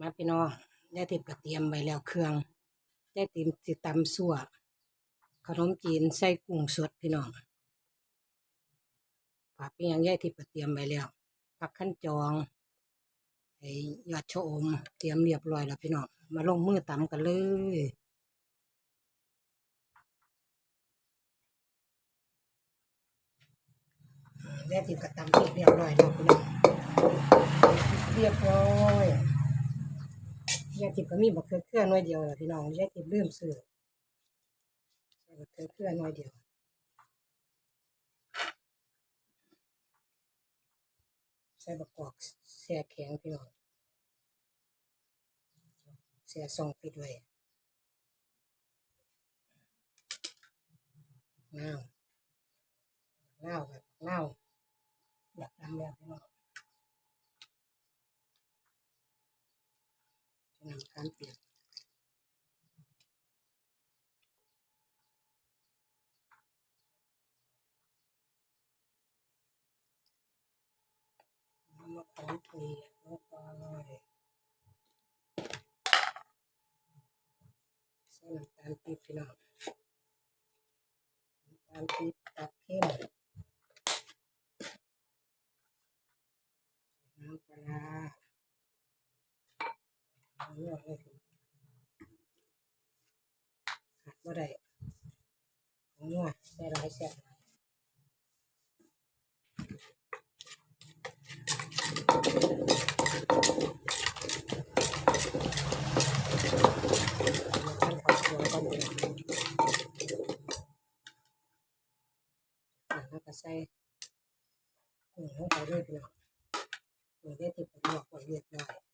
มาพี่น้องยายทิพย์ก็เตรียมไว้แล้วเครื่องยายทิพย์สิตำซั่วขนมจีนใส่กุ้งสดพี่น้องผักอียังยายทิพย์ก็เตรียมไว้แล้วผักขั้นจองไอ้ยอดชะอม เตรียมเรียบร้อยแล้วพี่น้องมาลงมือตำกันเลยยายทิพย์ก็ตำเสร็จเรียบร้อยแล้วพี่น้องเรียบร้อยายทิพย์ก็มีบักเขือเขือหน่อยเดียวพี่น้องยายทิพย์ลืมซื้อใส่บักเขือเขือหน่อยเดียวใส่บักกอกแช่แข็งพี่น้องแช่ซองปิดไว้เน่าเน่าแบบเน่าอยากดำแล้วพี่น้อง จะนำการเปลี่ยนมะขามเปียกแล้วก็ใส่น้ำตาลปี๊บพี่น้องน้ำตาลปี๊บตัดเข้มน้ำปลา เอาเลือเลยขาดบ่ได้ของนัวใส่หลายแซ่บหลยขั้นเขาตัวก่อนเลยอะแล้วก็ใส่กุ้งลงไปเลยพี่น้องกุ้งได้ที่ผมบอกไว้เรียบร้อย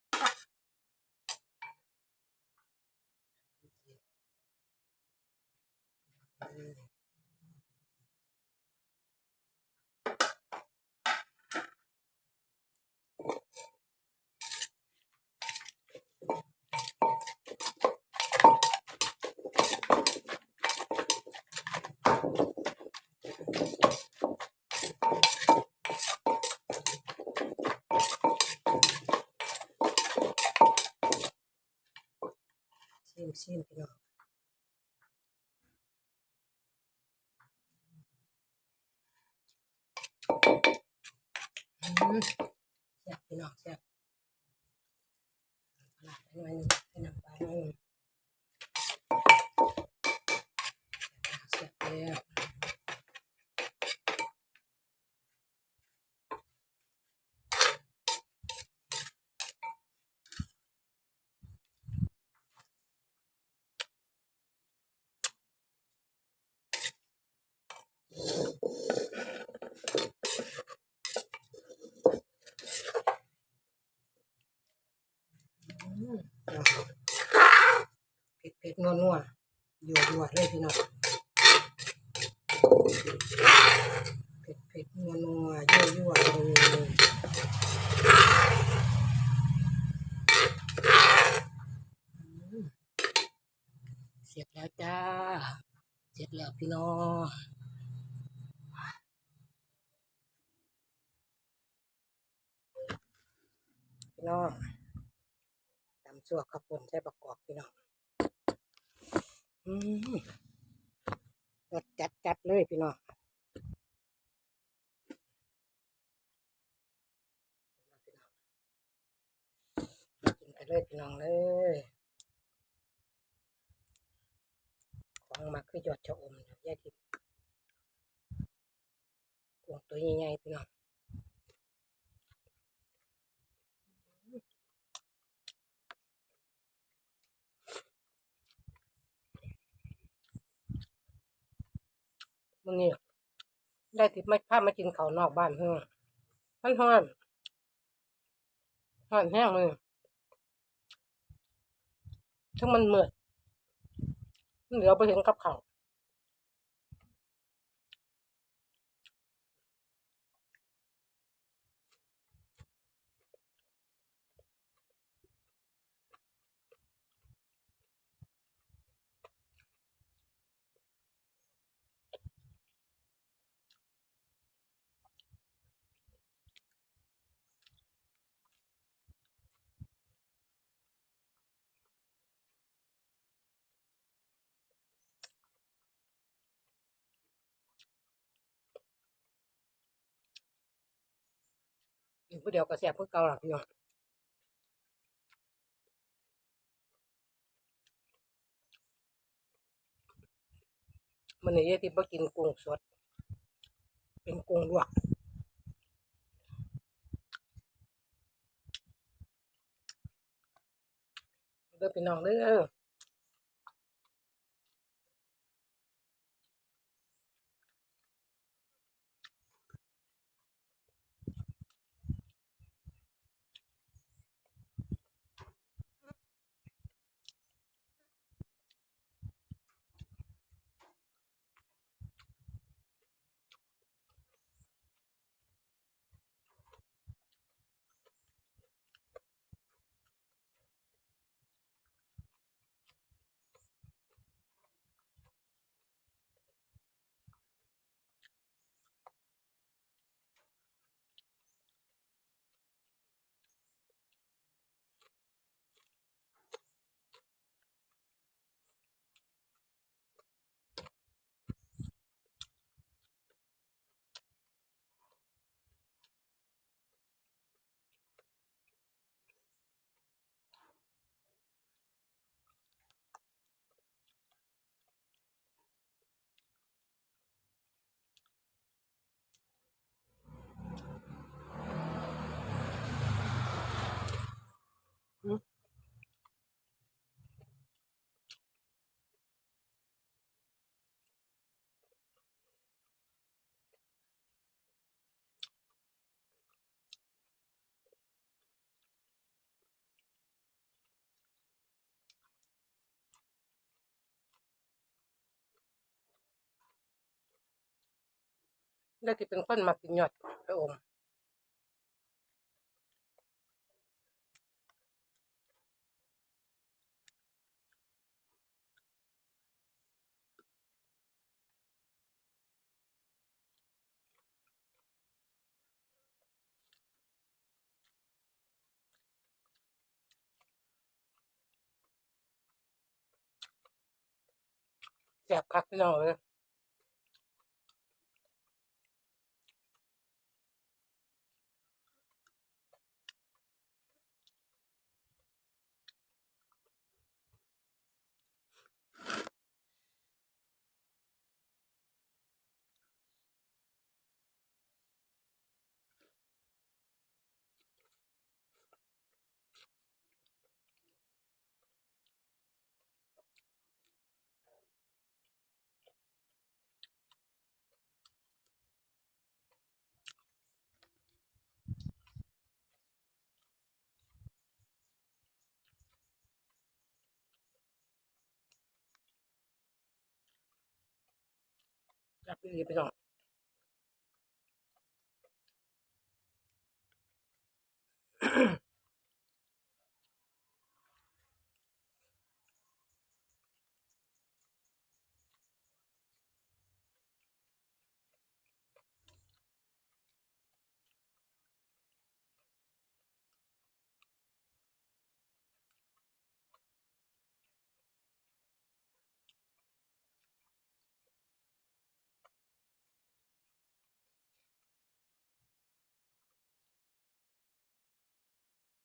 ชิมชิมพี่ น้องอืมแซ่บพี่น้องแซ่บปลาไปหน่อยหนึงให้น้ำปลาหน่อยหนึงแซ่บแล้วเผ็ดเผ็ด นัวนัวยั่วยั่วเลยพี่น้องเผ็ดเผ็ดนัวนัวยั่วยั่วเลยอืมเสร็จแล้วจ้า เสร็จแล้วพี่น้องพี่น้องตำซั่วข้าวปุ้นใส่ประกอบพี่น้อง จัดจัดๆเลยพี่น้องกินกันเลยพี่น้องเลยของมาคือยอดชะอมนะยายทิพย์กวงตัวใหญ่ๆพี่น้อง มึงนี่ได้ทิดไม่พามากินเขานอกบ้านเพื่อท่านฮ้อนฮ้อนแห้งมือทั้งมันเหมือดเหลือไปเห็นกับเขา ผู้เดียวก็แซ่บคือเก่าล่ะพี่น้องมันนี่ยที่บ่กินกุ้งสด เป็นกุ้งลวกเด้อพี่น้องเด้อ แล้วที่เป็นคนมากินยอดพระอมแซ่บคักพี่น้องเลย แซ่บอีหลีพี่น้อง